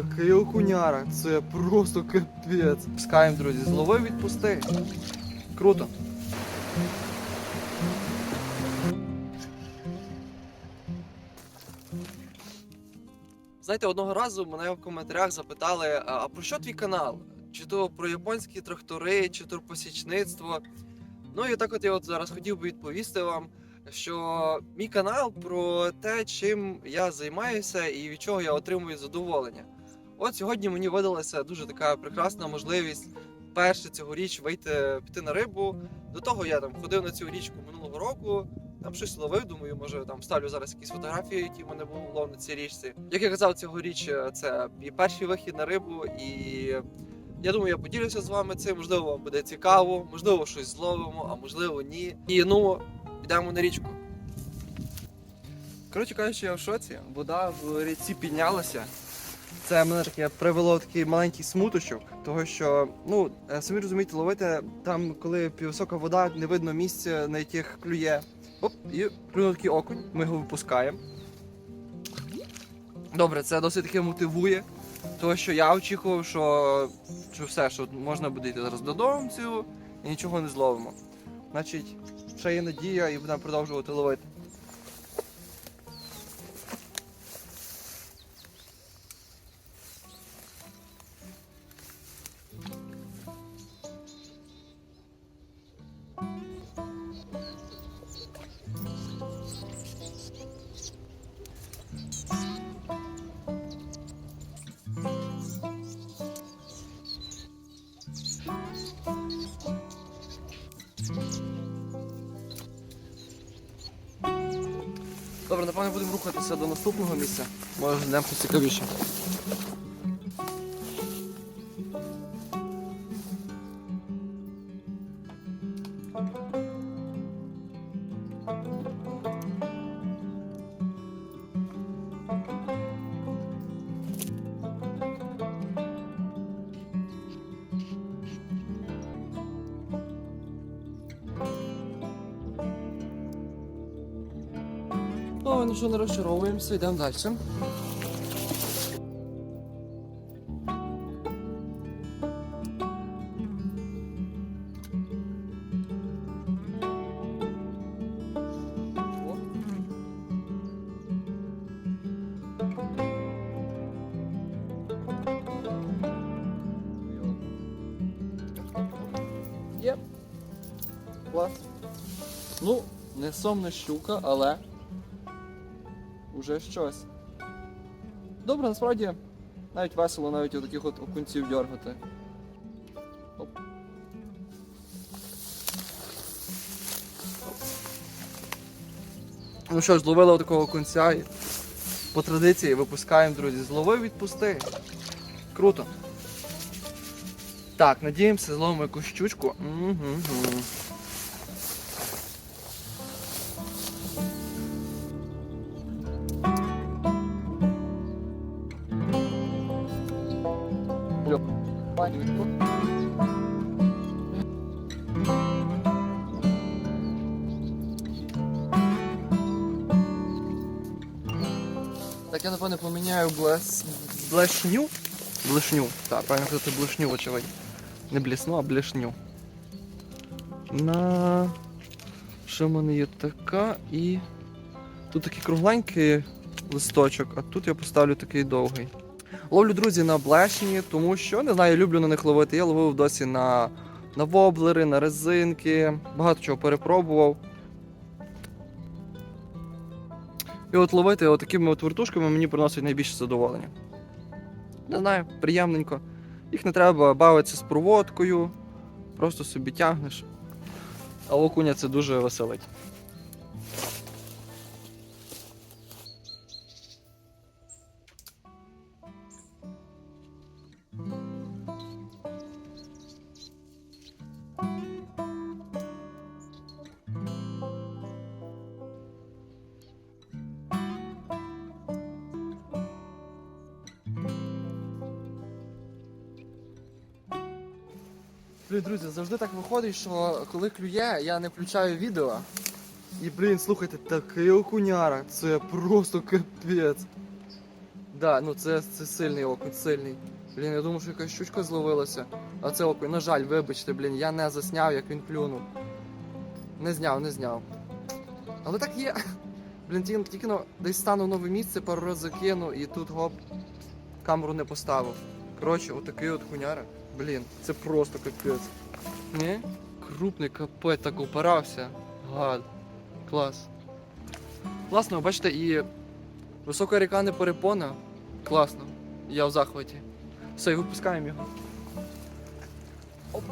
Такий окуняра, це просто капець. Пускаємо, друзі, зловив відпусти. Круто. Знаєте, одного разу мене в коментарях запитали, а про що твій канал? Чи то про японські трактори, чи то про січництво. Ну і так от я от зараз хотів би відповісти вам, що мій канал про те, чим я займаюся і від чого я отримую задоволення. От сьогодні мені видалася дуже така прекрасна можливість перше цьогоріч вийти піти на рибу. До того я там ходив на цю річку минулого року, там щось ловив. Думаю, може там ставлю зараз якісь фотографії, які в мене був лов на цій річці. Як я казав, цьогоріч е, це і перший вихід на рибу, і я думаю, я поділюся з вами цим. Можливо, вам буде цікаво, можливо, щось зловимо, а можливо, ні. І ну, підемо на річку. Коротше кажучи, я в шоці. Вода в річці піднялася. Це мене таке привело в такий маленький смуточок, того що, ну, е, самі розумієте, ловити там, коли висока вода, не видно місця, на яких клює. Оп, і клюнув такий окунь, ми його випускаємо. Добре, це досить таки мотивує. Того, що я очікував, що, що все, що можна буде йти зараз додому і нічого не зловимо. Значить, ще є надія і будемо продовжувати ловити. Добре, напевно будемо рухатися до наступного місця. Може знайдемо цікавіше. Ну, ну що, не розчаровуємося, йдемо далі. Є. Клас. Ну, не сомна щука, але уже щось. Добре, насправді навіть весело навіть таких от окунців дергати. Оп. Оп. Ну що ж, зловили такого окунця і по традиції випускаємо, друзі. Зловив відпусти. Круто. Так, надіємося, зловимо якусь щучку. Угу. Так я напевно поміняю блес... блешню. Блешню. Так, правильно казати блешню, очевидь. Не блісну, а блешню. На. Що в мене є така і. Тут такий кругленький листочок, а тут я поставлю такий довгий. Ловлю, друзі, на блешні, тому що не знаю, люблю на них ловити. Я ловив досі на, на воблери, на резинки, багато чого перепробував. І от ловити от такими от вертушками мені приносить найбільше задоволення. Не знаю, приємненько. Їх не треба бавитися з проводкою, просто собі тягнеш. А окуня це дуже веселить. Блін, друзі, завжди так виходить, що коли клює, я не включаю відео. І, блін, слухайте, такий окуняра, це просто капець. Да, ну це, це сильний окунь, сильний. Блін, я думав, що якась щучка зловилася. А це окунь, на жаль, вибачте, блін, я не засняв, як він плюнув. Не зняв, не зняв. Але так є. Блін, тільки, ну, десь стану нове місце, пару разів закину і тут гоп, камеру не поставив. Коротше, отакий от хуняра. Блін, це просто капець. Ні? Крупний капець так упирався. Гад. Клас. Класно, бачите, і висока ріка не перепона. Класно. Я в захваті. Все, і випускаємо його. Оп.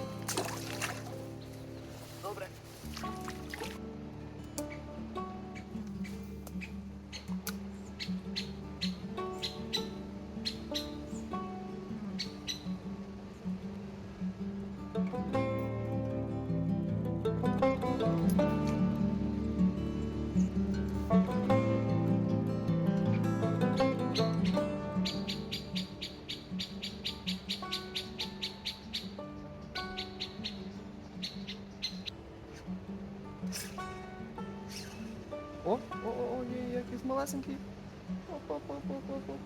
О, о, о, є, якийсь малесенький. Оп, оп, оп, оп, оп, оп.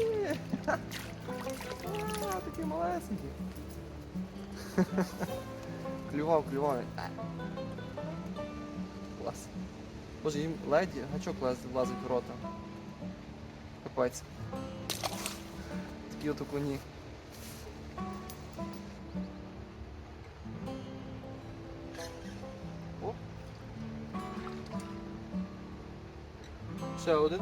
Є. А, такий малесенький. Клював, клював. Клас. Боже, їм леді, гачок влазить в рота. Капець. Такі от окуні. Ще один.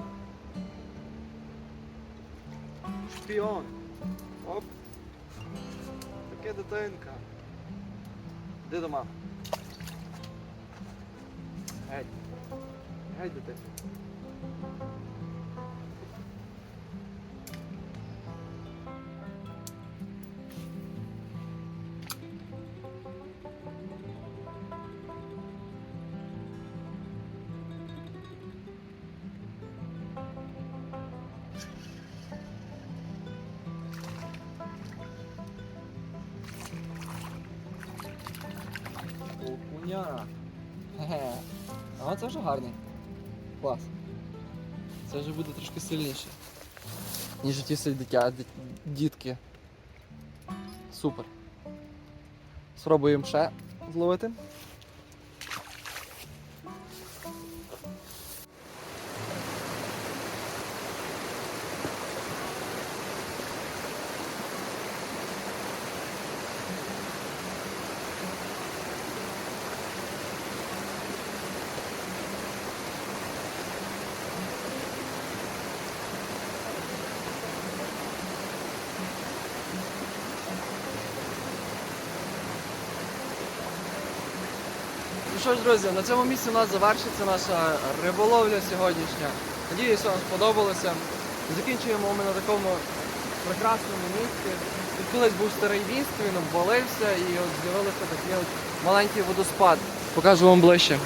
Шпіон. Оп. Таке дитинка. Іди до мами. Геть. Геть дитинка. Окуня. Хе-хе. А це вже гарний. Клас. Це вже буде трошки сильніше. Ніж ті дитя, дітки. Супер. Спробуємо ще зловити. Що ж, друзі, на цьому місці у нас завершиться наша риболовля сьогоднішня. Надіюсь, вам сподобалося. Закінчуємо ми на такому прекрасному місці. Тут колись був старий міст, він обвалився і от з'явився такий маленький водоспад. Покажу вам ближче.